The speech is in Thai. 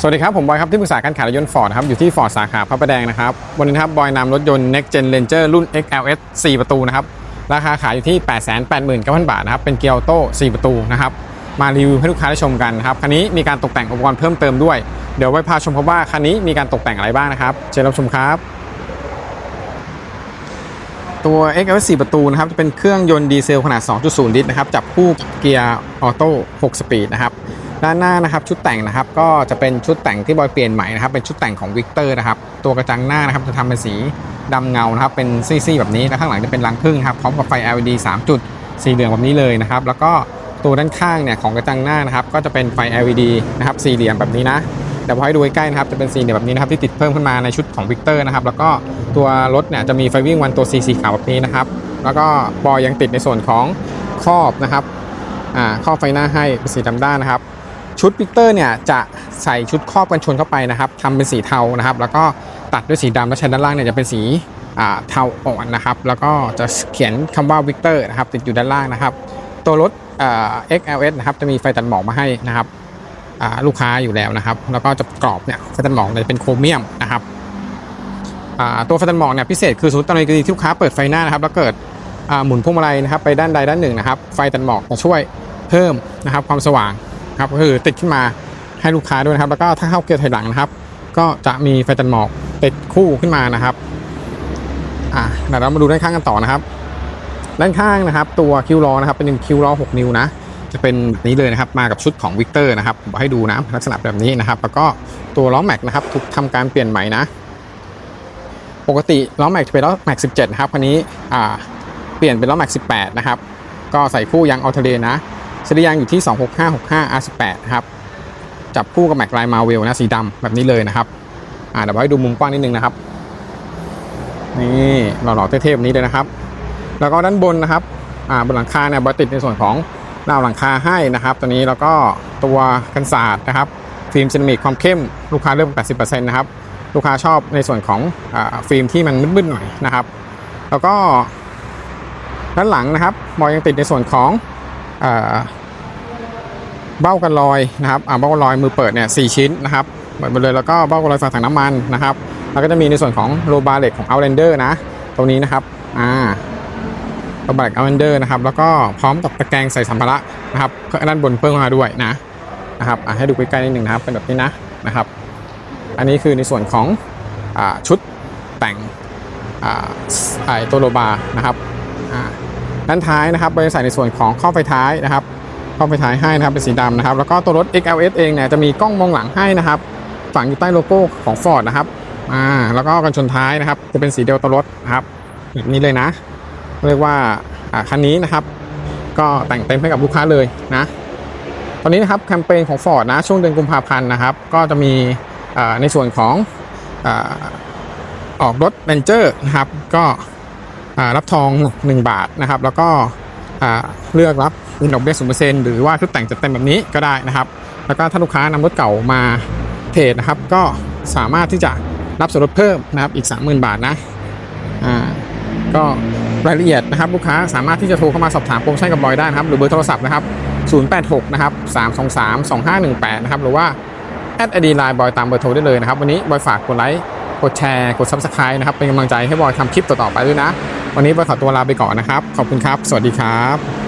สวัสดีครับ ผมบอยครับ ที่ปรึกษาการขายรถยนต์ฟอร์ดครับ อยู่ที่ฟอร์ดสาขาพระประแดงนะครับ วันนี้ครับ บอยนำรถยนต์ Next Gen Ranger รุ่น XLS 4 ประตูนะครับ ราคาขายอยู่ที่ 889,000 บาทนะครับ เป็นเกียร์ออโต้4ประตูนะครับ มารีวิวให้ลูกค้าได้ชมกันนะครับ คันนี้มีการตกแต่งอุปกรณ์เพิ่มเติมด้วย เดี๋ยวไว้พาชมครับว่าคันนี้มีการตกแต่งอะไรบ้างนะครับเชิญรับชมครับ ตัว XLS 4 ประตูนะครับ จะเป็นเครื่องยนต์ดีเซลขนาด 2.0 ลิตรนะครับ จับคู่เกียร์ออโต้ 6 สปีดนะครับ ด้านหน้านะครับชุดแต่งนะครับก็จะเป็นชุดแต่งที่บอยเปลี่ยนใหม่นะครับเป็นชุดแต่งของวิกเตอร์นะครับตัวกระจังหน้านะครับจะทำเป็นสีดำเงานะครับเป็นซี่ๆแบบนี้แล้วข้างหลังจะเป็นรังผึ้งครับพร้อมกับไฟ LED 3 จุดสีเหลืองแบบนี้เลยนะครับแล้วก็ตัวด้านข้างเนี่ยของกระจังหน้านะครับก็จะเป็นไฟ LED นะครับสี่เหลี่ยมแบบนี้นะแต่พอให้ดูใกล้นะครับจะเป็นสีเหลี่ยมแบบนี้นะครับที่ติดเพิ่มขึ้นมาในชุดของวิกเตอร์นะครับแล้วก็ตัวรถเนี่ยจะมีไฟวิ่งวันตัวสีสีขาวแบบนี้นะครับแล้วก็บอยยังติดในส่วนของครอบนะครับอ่าครอบไฟหน้าให้เป็นสีดำด้านนะครับ ชุดวิกเตอร์เนี่ยจะใส่ชุดครอบกันชนเข้าไปนะครับทำเป็นสีเทานะครับ แล้วก็ตัดด้วยสีดำและชั้นด้านล่างเนี่ยจะเป็นสีอ่าเทาอ่อนนะครับ แล้วก็จะเขียนคำว่าวิกเตอร์นะครับติดอยู่ด้านล่างนะครับ ตัวรถอ่า XLS นะครับจะมีไฟตัดหมอกมาให้นะครับลูกค้าอยู่แล้วนะครับ แล้วก็จะกรอบเนี่ยไฟตัดหมอกจะเป็นโครเมียมนะครับตัวไฟตัดหมอกเนี่ยพิเศษคือสมมติตอนนกรณีที่ลูกค้าเปิดไฟหน้านะครับ แล้วเกิดหมุนพวงมาลัยนะครับ ไปด้านใดด้านหนึ่งนะครับ ไฟตัดหมอกจะช่วยเพิ่มนะครับความสว่าง ครับก็คือติดขึ้นมาให้ลูกค้าด้วยนะครับ แล้วก็ถ้าเข้าเกียร์ถอยหลังนะครับ ก็จะมีไฟตัดหมอกติดคู่ขึ้นมานะครับอ่าเดี๋ยวเรามาดูด้านข้างกันต่อนะครับ ด้านข้างนะครับ ตัวคิวล้อนะครับเป็นคิวล้อ6นิ้วนะจะเป็นแบบนี้เลยนะครับมากับชุดของวิกเตอร์นะครับผมให้ดูนะลักษณะแบบนี้นะครับ แล้วก็ตัวล้อแม็กนะครับถูกทำการเปลี่ยนใหม่นะ ปกติล้อแม็กจะเป็นล้อแม็ก 17 นะครับคันนี้อ่าเปลี่ยนเป็นล้อแม็ก 18 นะครับ ก็ใส่คู่ยางออเทเรนะ สรียางอยู่ที่ 26565 R18 ครับจับคู่กับแม็กไลมาเวลนะสีดำแบบนี้เลยนะครับอ่าเดี๋ยวให้ดูมุมกว้างนิดนึงนะครับ นี่หล่อๆเท่ๆแบบนี้เลยนะครับ แล้วก็ด้านบนนะครับอ่าบนหลังคาเนี่ยบอติดในส่วนของราวหลังคาให้นะครับตัวนี้แล้วก็ตัวกันศาสตร์นะครับฟิล์มเซรามิกความเข้มลูกค้าเริ่ม 80%นะครับลูกค้าชอบในส่วนของอาฟิล์มที่มันมืดๆหน่อยนะครับ แล้วก็ด้านหลังนะครับบอยังติดในส่วนของ เบ้ากันลอยนะครับเบ้ากันลอยมือเปิดเนี่ยสชิ้นนะครับเปิดหมดเลยแล้วก็เบ้ากันลอยฝาถังน้ำมันนะครับแล้วก็จะมีในส่วนของโลบาเล็กของ Outlander นะ ตรงนี้นะครับอ่าโลบาเล็ก Outlander นะครับแล้วก็พร้อมกับตะแกรงใส่สัมภาระนะครับด้านบนเพิ่มมาด้วยนะนะครับอ่าให้ดูใกล้ๆนิดหนึ่งนะครับเป็นแบบนี้นะนะครับ อันนี้คือในส่วนของอ่าชุดแต่งอ่าไอตัวโลบานะครับอ่า ด้านท้ายนะครับ บริษัทในส่วนของข้อไฟท้ายนะครับข้อไฟท้ายให้นะครับเป็นสีดำนะครับ แล้วก็ตัวรถ XLS เองเนี่ยจะมีกล้องมองหลังให้นะครับฝังอยู่ใต้โลโก้ของ Ford นะครับอ่าแล้วก็กันชนท้ายนะครับ จะเป็นสีเดียวตัวรถนะครับแบบนี้เลยนะ เรียกว่าอ่าคันนี้นะครับ ก็แต่งเต็มให้กับลูกค้าเลยนะตอนนี้นะครับแคมเปญของ Ford นะช่วงเดือนกุมภาพันธ์นะครับ ก็จะมีอ่าในส่วนของอาออกรถ Ranger นะครับ ก็ รับทอง 1 บาทนะครับ แล้วก็เลือกรับเงินดอกเบี้ยศูนเปอร์เซ็นต์หรือว่าชุดแต่งจัดเต็มแบบนี้ก็ได้นะครับ แล้วก็ถ้าลูกค้านำรถเก่ามาเทรดนะครับ ก็สามารถที่จะรับส่วนลดเพิ่มนะครับอีก 30,000 บาทนะอ่าก็รายละเอียดนะครับลูกค้าสามารถที่จะโทรเข้ามาสอบถามโปรโมชั่นกับบอยได้นะครับ หรือเบอร์โทรศัพท์นะครับ 086 นะครับ 323 2518 นะครับ หรือว่าแอดไอดีไลน์บอยตามเบอร์โทรได้เลยนะครับ วันนี้บอยฝากกดไลค์กดแชร์ กด Subscribe นะครับ เป็นกำลังใจให้บอยทำคลิปต่อๆไปด้วยนะ วันนี้ไปขอตัวลาไปก่อนนะครับ ขอบคุณครับ สวัสดีครับ